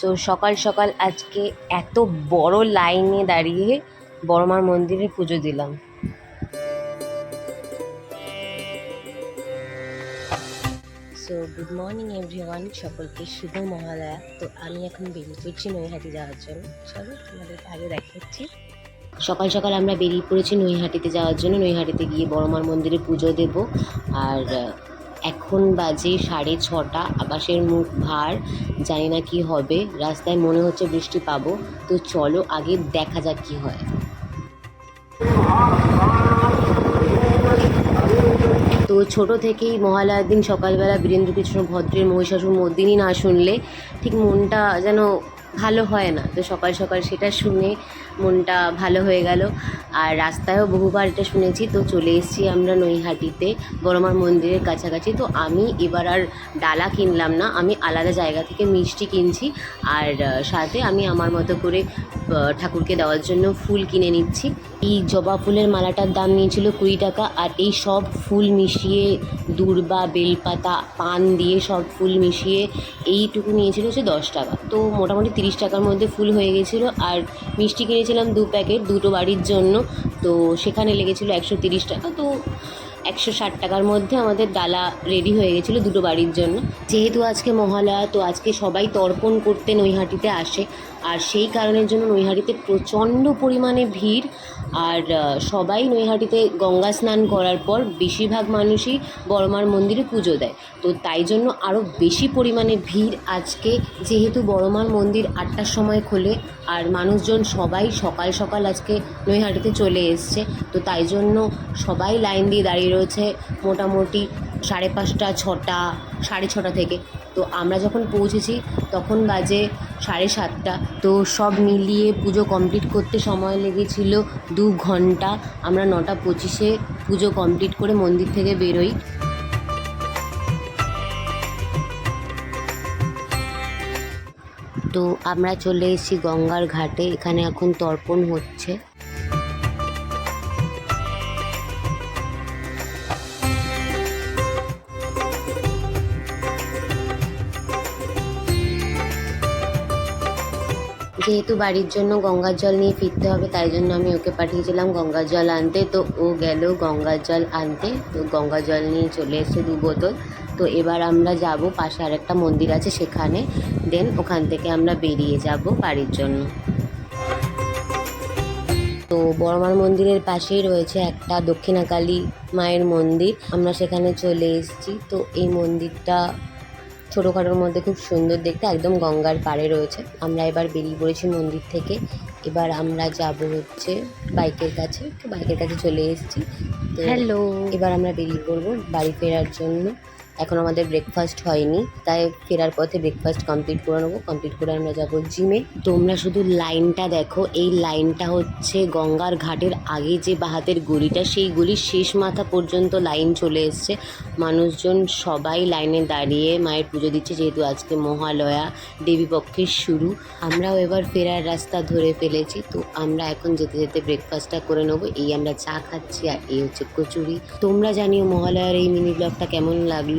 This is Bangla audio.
সো সকাল সকাল আজকে এত বড় লাইনে দাঁড়িয়ে বড়মার মন্দিরে পুজো দিলাম। সো গুড মর্নিং এভরিওয়ান সকলকে শুভ মহালয়া। তো আমি এখন বেরিয়ে পড়ছি নৈহাটি যাওয়ার জন্য। চলো তোমাদের আগে দেখাচ্ছি। সকাল সকাল আমরা বেরিয়ে পড়েছি নৈহাটিতে যাওয়ার জন্য। নৈহাটিতে গিয়ে বড়মার মন্দিরে পুজো দেব। আর এখন বাজে সাড়ে ছটা আকাশের মুখ ভার, জানি না কি হবে। রাস্তায় মনে হচ্ছে বৃষ্টি পাবো। তো চলো আগে দেখা যাক কি হয়। তো ছোট থেকেই মহালয়ার দিন সকালবেলা বীরেন্দ্রকৃষ্ণ ভদ্রের মহিষাসুর মর্দিনী না শুনলে ঠিক মনটা যেন ভালো হয় না। তো সকাল সকাল সেটা শুনে মনটা ভালো হয়ে গেল। আর রাস্তায়ও বহুবার এটা শুনেছি, তো চলে এসেছি আমরা নৈহাটিতে, বড়মার মন্দিরের কাছাকাছি। তো আমি এবার আর ডালা কিনলাম না, আমি আলাদা জায়গা থেকে মিষ্টি কিনছি আর সাথে আমি আমার মতো করে ঠাকুরকে দেওয়ার জন্য ফুল কিনে নিচ্ছি। এই জবা ফুলের মালাটার দাম নিয়েছিল কুড়ি টাকা আর এই সব ফুল মিশিয়ে দূর্বা, বেলপাতা, পান দিয়ে সব ফুল মিশিয়ে এইটুকু নিয়েছিল হচ্ছে দশ টাকা। তো মোটামুটি তিরিশ টাকার মধ্যে ফুল হয়ে গেছিল আর মিষ্টি কিনেছিলাম দু প্যাকেট, দুটো বাড়ির জন্য। তো সেখানে লেগেছিলো একশো তিরিশ টাকা। তো একশো ষাট টাকার মধ্যে আমাদের ডালা রেডি হয়ে গেছিল দুটো বাড়ির জন্য। যেহেতু আজকে মহালয়া, তো আজকে সবাই তর্পণ করতে নৈহাটিতে আসে। আর সেই কারণের জন্য নৈহাটিতে প্রচণ্ড পরিমাণে ভিড়। আর সবাই নৈহাটিতে গঙ্গা স্নান করার পর বেশিরভাগ মানুষই বড়মার মন্দিরে পুজো দেয়। তো তাই জন্য আরও বেশি পরিমাণে ভিড় আজকে। যেহেতু বড়মার মন্দির আটটার সময় খোলে, আর মানুষজন সবাই সকাল সকাল আজকে নৈহাটিতে চলে এসছে। তো তাই জন্য সবাই লাইন দিয়ে দাঁড়িয়ে রয়েছে মোটামুটি সাড়ে পাঁচটা, ছটা, সাড়ে ছটা থেকে। তো আমরা যখন পৌঁছেছি, তখন বাজে সাড়ে সাতটা। তো সব মিলিয়ে পুজো কমপ্লিট করতে সময় লেগেছিল দু ঘণ্টা। আমরা নটা পঁচিশে পুজো কমপ্লিট করে মন্দির থেকে বেরোই। তো আমরা চলে এসেছি গঙ্গার ঘাটে। এখানে এখন তর্পণ হচ্ছে। যেহেতু বাড়ির জন্য গঙ্গার জল নিয়ে ফিরতে হবে, তাই জন্য আমি ওকে পাঠিয়েছিলাম গঙ্গার জল আনতে। তো ও গেল গঙ্গার জল আনতে। তো গঙ্গা জল নিয়ে চলে এসেছে দু বোতল। তো এবার আমরা যাব পাশে আরেকটা মন্দির আছে সেখানে। দেন ওখান থেকে আমরা বেরিয়ে যাব বাড়ির জন্য। তো বড়মার মন্দিরের পাশেই রয়েছে একটা দক্ষিণাকালী মায়ের মন্দির। আমরা সেখানে চলে এসেছি। তো এই মন্দিরটা ছোটোখাটোর মধ্যে খুব সুন্দর দেখতে একদম গঙ্গার পাড়ে রয়েছে। আমরা এবার বেরিয়ে পড়েছি মন্দির থেকে। এবার আমরা যাব হচ্ছে বাইকের কাছে। তো বাইকের কাছে চলে এসেছি। হ্যালো এবার আমরা বেরিয়ে পড়ব বাড়ি ফেরার জন্য। এখন আমাদের ব্রেকফাস্ট হয়নি, তাই ফেরার পথে ব্রেকফাস্ট কমপ্লিট করে নেব। কমপ্লিট করে আমরা যাব জিমে তোমরা শুধু লাইনটা দেখো, এই লাইনটা হচ্ছে গঙ্গার ঘাটের আগে যে বাহাতের গলিটা, সেই গলির শেষ মাথা পর্যন্ত লাইন চলে এসছে। মানুষজন সবাই লাইনে দাঁড়িয়ে মায়ের পুজো দিচ্ছে, যেহেতু আজকে মহালয়া দেবীপক্ষের শুরু। আমরাও এবার ফেরার রাস্তা ধরে ফেলেছি, তো আমরা এখন যেতে যেতে ব্রেকফাস্টটা করে নেব। এই আমরা চা খাচ্ছি আর এই হচ্ছে কচুরি। তোমরা জানিও মহালয়ার এই মিনি ব্লগটা কেমন লাগল?